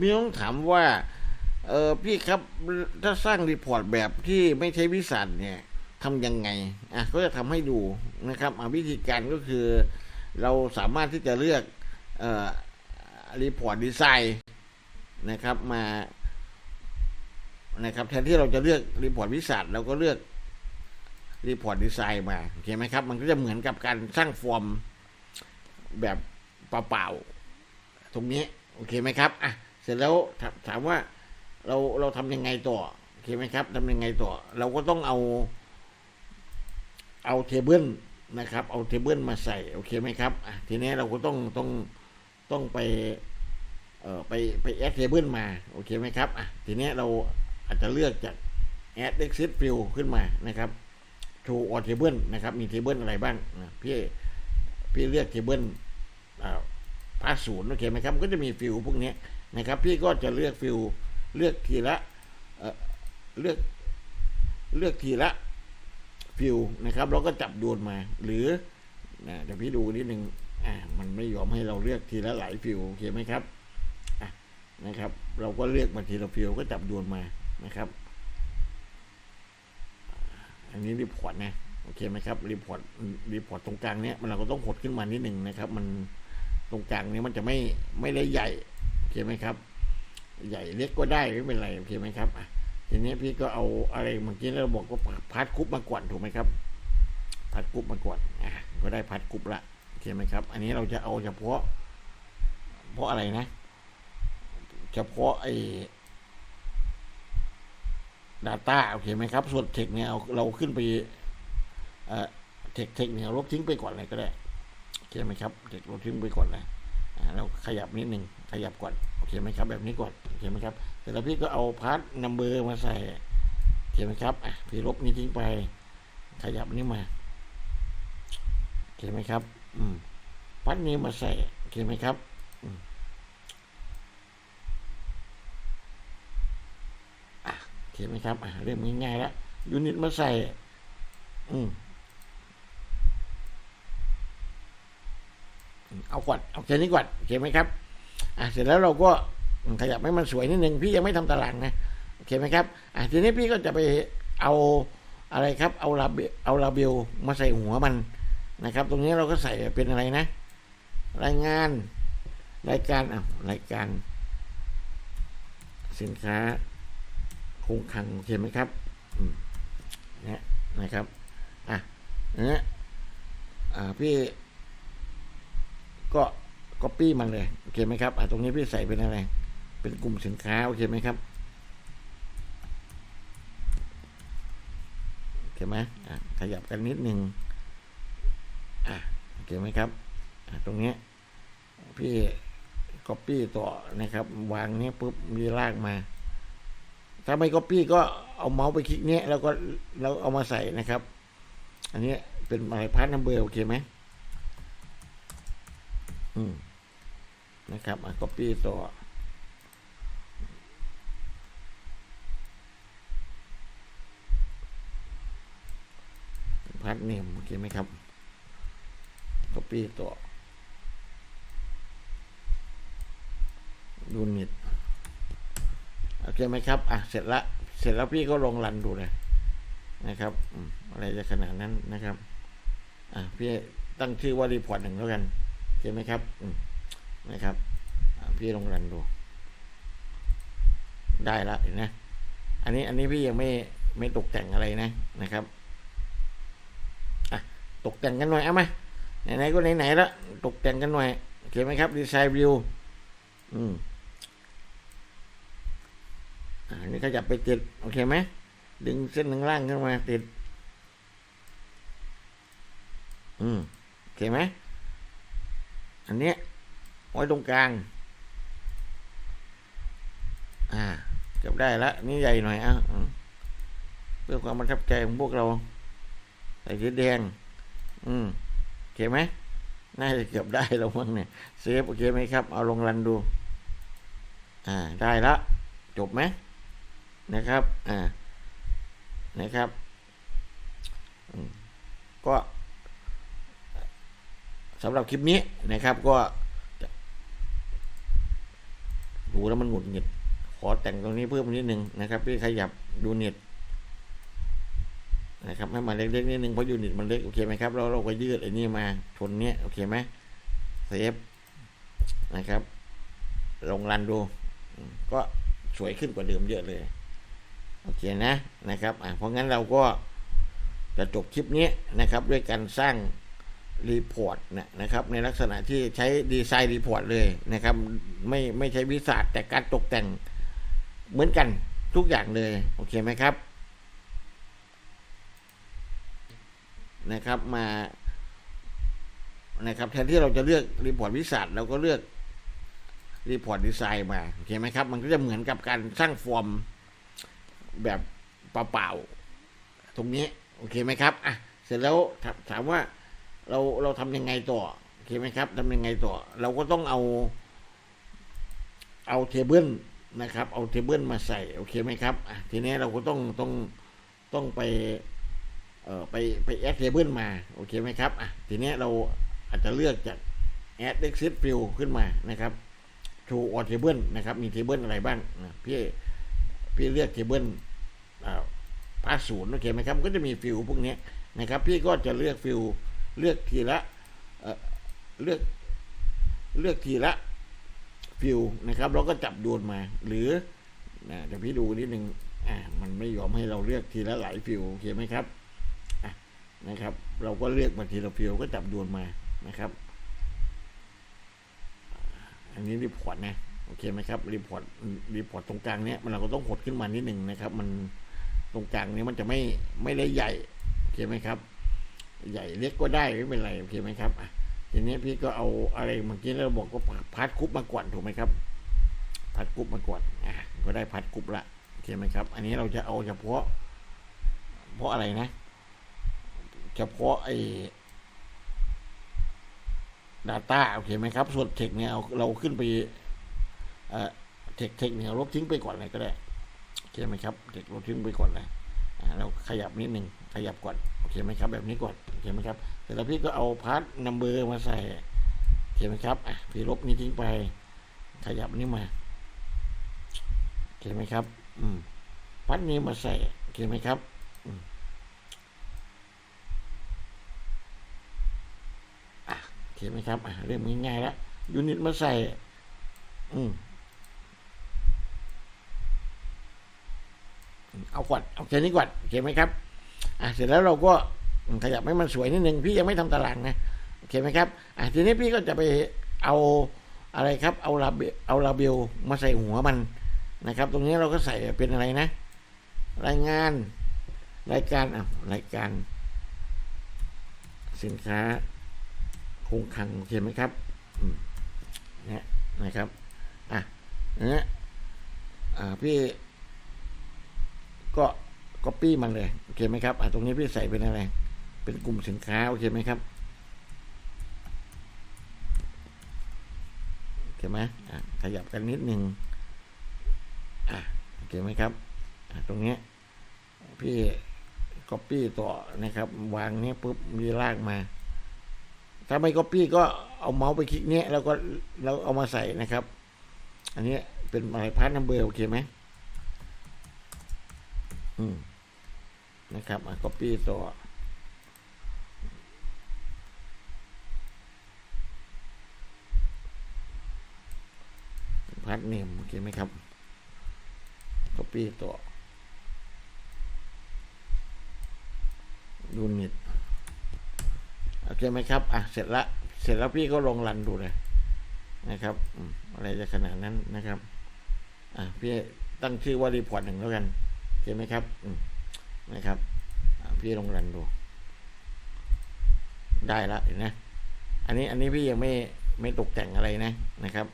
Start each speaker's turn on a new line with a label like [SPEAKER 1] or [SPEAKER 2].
[SPEAKER 1] มีต้องถามว่า เออพี่ครับถ้าสร้างรีพอร์ตแบบที่ไม่ใช้วิสัทเนี่ยทำยังไง อะก็จะทำให้ดูนะครับวิธีการก็คือ เราสามารถที่จะเลือกเอ่อรีพอร์ตดีไซน์นะครับมานะครับแทนที่เราจะเลือกรีพอร์ตวิสัทเราก็เลือกรีพอร์ตดีไซน์มา โอเคไหมครับ มันก็จะเหมือนกับการสร้างฟอร์มแบบเปล่าๆ ตรงนี้ โอเคไหมครับอะเสร็จแล้วถามว่าเราเราทำยังไงต่อโอเคไหมครับทำยังไงต่อ เราก็ต้องเอาเอาเทเบิลนะครับ เอาเทเบิลมาใส่โอเคไหมครับอะทีนี้เราก็ต้องต้องต้องไปเอ่อไปไปแอดเทเบิลมาโอเคไหมครับอะทีนี้เราอาจจะเลือกจากแอด exit field ขึ้นมานะครับ to all table นะครับ มีเทเบิลอะไรบ้างนะพี่พี่เลือกเทเบิลอ่า พาสศูนย์โอเคไหมครับก็จะมีฟิลพวกนี้นะครับ พี่ก็จะเลือกฟิลเลือกทีละเเลือกเลือกทีละฟิวนะครับเราก็จับโยนมา หรือนะเดี๋ยวพี่ดูนิดนึงอ่ามันไม่ยอมให้เราเลือกทีละหลายฟิวโอเคไหมครับอะนะครับ เราก็เลือกมาทีละฟิวก็จับโยนมานะครับ อันนี้รีพอร์ตนะโอเคไหมครับรีพอร์ตรีพอร์ตตรงกลางเนี้ยมันเราก็ต้องหดขึ้นมานิดนึงนะครับ มัน ตรงกลางเนี้ยมันจะไม่ไม่ได้ใหญ่โอเคไหมครับ ใหญ่เล็กก็ได้ไม่เป็นไรโอเคไหมครับอะทีนี้พี่ก็เอาอะไรเมื่อกี้เราบอกว่าพัดกรุ๊ปมาก่อนถูกไหมครับพัดกรุ๊ปมาก่อนอะก็ได้พัดกรุ๊ปละโอเคไหมครับ อันนี้เราจะเอาเฉพาะ เพราะอะไรนะ เฉพาะไอ้ Data โอเคไหมครับ ส่วนเทคเนี่ยเอาเราขึ้นไปเอ่อเทคเทคเนี่ยลบทิ้งไปก่อนเลยก็ได้ โอเคไหมครับเทคลบทิ้งไปก่อนเลยอ่าเราขยับนิดหนึ่งขยับก่อนโอเคไหมครับ แบบนี้ก่อนโอเคไหมครับเสร็จแล้วพี่ก็เอาพาร์ทนัมเบอร์มาใส่โอเคไหมครับอะพี่ลบนี้ทิ้งไป ขยับนี้มาโอเคไหมครับ อืมพาร์ทนี้มาใส่โอเคไหมครับอืมอะโอเคไหมครับอะเริ่มง่ายๆแล้วยูนิตมาใส่ อืม เอาก่อนเอาแค่นี้ก่อนโอเคไหมครับอะเสร็จแล้วเราก็ขยับให้มันสวยนิดนึงพี่ยังไม่ทำตารางนะโอเคไหมครับอะทีนี้พี่ก็จะไปเอาอะไรครับ เอาลาเบเอาลาเบลมาใส่หัวมันนะครับ ตรงนี้เราก็ใส่เป็นอะไรนะ รายงานรายการอะรายการ สินค้าคงคลังโอเคไหมครับนี่นะครับอะเนี่ยอ่าพี่ ก็ก็ปี้มันเลยโอเคไหมครับอะตรงนี้พี่ใส่เป็นอะไร เป็นกลุ่มสินค้าโอเคไหมครับโอเคไหมอะขยับกันนิดนึงอะโอเคไหมครับอะตรงเนี้ยพี่ก๊อปปี้ต่อนะครับ วางเนี้ยปุ๊บมีลากมาถ้าไม่ก๊อปปี้ก็เอาเมาส์ไปคลิกเนี้ยแล้วก็แล้วเอามาใส่นะครับ อันนี้เป็นอะไรพาร์ทนัมเบอร์โอเคไหม นะครับอะ copy ต่อพัดเนมโอเคไหมครับ copy ต่อยูนิตโอเคไหมครับ อะ เสร็จละ เสร็จแล้วพี่ก็ลงรันดูเลย นะครับอืมอะไรจะขนาดนั้นนะครับ อะ พี่ตั้งชื่อว่ารีพอร์ตหนึ่งแล้วกัน โอเคไหมครับนะครับ พี่ลองรันดู ได้แล้วเห็นนะ อันนี้อันนี้พี่ยังไม่ไม่ตกแต่งอะไรนะนะครับอะตกแต่งกันหน่อยเอามาไหนๆก็ไหนๆแล้วตกแต่งกันหน่อยโอเคไหมครับดีไซน์วิวอืมอันนี้ก็จะไปติดโอเคไหมดึงเส้นหนึ่งล่างขึ้นมาติด อืมโอเคไหม อันเนี้ยไว้ตรงกลาง อ่าเก็บได้ละนี่ใหญ่หน่อยอะเพื่อความประทับใจของพวกเราใส่สีแดง อืมโอเคไหมน่าจะเกือบได้แล้วมั้งเนี่ยเซฟโอเคไหมครับ เอาลงรันดู อ่า ได้ละจบไหมนะครับ อ่า นะครับก็ สำหรับคลิปนี้นะครับก็ดูแล้วมันหงุดหงิด ขอแต่งตรงนี้เพิ่มนิดนึงนะครับพี่ขยับยูนิตนะครับให้มันเล็กๆนิดนึงเพราะยูนิตมันเล็กโอเคไหมครับแล้วเราก็ยืดไอ้นี่มาชนเนี้ยโอเคไหมเซฟนะครับ ลงรันดู ก็สวยขึ้นกว่าเดิมเยอะเลย โอเคนะนะครับอะเพราะงั้นเราก็จะจบคลิปนี้นะครับ ด้วยการสร้าง รีพอร์ตนะนะครับ ในลักษณะที่ใช้ดีไซน์รีพอร์ตเลยนะครับ ไม่ไม่ใช้วิสาแต่การตกแต่งเหมือนกันทุกอย่างเลย โอเคไหมครับ นะครับมานะครับแทนที่เราจะเลือกรีพอร์ตวิสาสเราก็เลือกรีพอร์ตดีไซน์มาโอเคไหมครับ มันก็จะเหมือนกับการสร้างฟอร์มแบบเปล่าๆตรงนี้ โอเคไหมครับอะเสร็จแล้วถามว่า เราเราทำยังไงต่อโอเคไหมครับทำยังไงต่อ เราก็ต้องเอา เอาเทเบิลนะครับ เอาเทเบิลมาใส่โอเคไหมครับทีนี้เราก็ต้องต้องต้องไปเอ่อไปไปแอดเทเบิลมาโอเคไหมครับอะทีนี้เราอาจจะเลือกจากแอด exit field ขึ้นมานะครับ to all table นะครับ มีเทเบิลอะไรบ้างนะพี่พี่เลือกเทเบิลพาสศูนย์โอเคไหมครับก็จะมีฟิลพวกนี้นะครับ พี่ก็จะเลือกฟิล เลือกทีละเลือกเลือกทีละฟิลนะครับแล้วก็จับโยนมา หรือนะเดี๋ยวพี่ดูนิดนึงอ่ามันไม่ยอมให้เราเลือกทีละหลายฟิลโอเคไหมครับอะนะครับ เราก็เลือกมาทีละฟิลก็จับโยนมานะครับ อันนี้รีพอร์ตนะโอเคไหมครับรีพอร์ตรีพอร์ตตรงกลางเนี้ยมันเราก็ต้องหดขึ้นมานิดหนึ่งนะครับ มันตรงกลางเนี้ยมันจะไม่ไม่ได้ใหญ่โอเคไหมครับ ใหญ่เล็กก็ได้ไม่เป็นไรโอเคไหมครับอะทีนี้พี่ก็เอาอะไรเมื่อกี้เราบอกว่าพาร์ทกรุ๊ปมาก่อนถูกไหมครับพาร์ทกรุ๊ปมาก่อนอะก็ได้พาร์ทกรุ๊ปละโอเคไหมครับ อันนี้เราจะเอาเฉพาะ เพราะอะไรนะ เฉพาะไอ้ Data โอเคไหมครับ ส่วนเทคเนี่ยเราขึ้นไปเออเทคเทคเนี่ยลบทิ้งไปก่อนเลยก็ได้โอเคไหมครับเทคลบทิ้งไปก่อนเลยอ่าเราขยับนิดหนึ่งขยับก่อน โอเคไหมครับ แบบนี้ก่อนโอเคไหมครับเสร็จแล้วพี่ก็เอาพาร์ทนัมเบอร์มาใส่โอเคไหมครับอะพี่ลบนี้ทิ้งไปขยับนี้มาโอเคไหมครับ อืมพาร์ทนี้มาใส่โอเคไหมครับอืมโอเคไหมครับอะเริ่มง่ายๆแล้วยูนิตมาใส่ อืมเอาก่อนเอาแค่นี้ก่อนโอเคไหมครับ อะเสร็จแล้วเราก็ขยับให้มันสวยนิดนึงพี่ยังไม่ทำตารางนะโอเคไหมครับอะทีนี้พี่ก็จะไปเอาอะไรครับ เอาลาเบเอาลาเบลมาใส่หัวมันนะครับ ตรงนี้เราก็ใส่เป็นอะไรนะ รายงานรายการอะรายการ สินค้าคงคลังโอเคไหมครับอืมนะนะครับอะเนะอ่าพี่ก็ ก๊อปปี้มันเลย โอเคไหมครับอะตรงนี้พี่ใส่เป็นอะไร เป็นกลุ่มสินค้า โอเคไหมครับ โอเคไหมอะขยับกันนิดหนึ่งอะโอเคไหมครับอะตรงเนี้ยพี่ก๊อปปี้ต่อนะครับ วางเนี้ยปุ๊บมีลากมา ถ้าไม่ก็ปี้ก็เอาเมาส์ไปคลิกเนี้ยแล้วก็เราเอามาใส่นะครับ อันนี้เป็นอะไรพาร์ทนัมเบอร์โอเคไหมอืม นะครับอะก็ปี้ต่อพาร์ทเนมโอเคไหมครับก็ปี้ต่อยูนิตโอเคไหมครับ อะ เสร็จละ เสร็จแล้วพี่ก็ลงรันดูเลยนะครับอืมอะไรจะขนาดนั้นนะครับ อะ พี่ตั้งชื่อว่ารีพอร์ตหนึ่งแล้วกันโอเคไหมครับอืม นะครับ พี่ลองรันดู ได้ละเห็นนะ อันนี้อันนี้พี่ยังไม่ไม่ตกแต่งอะไรนะนะครับ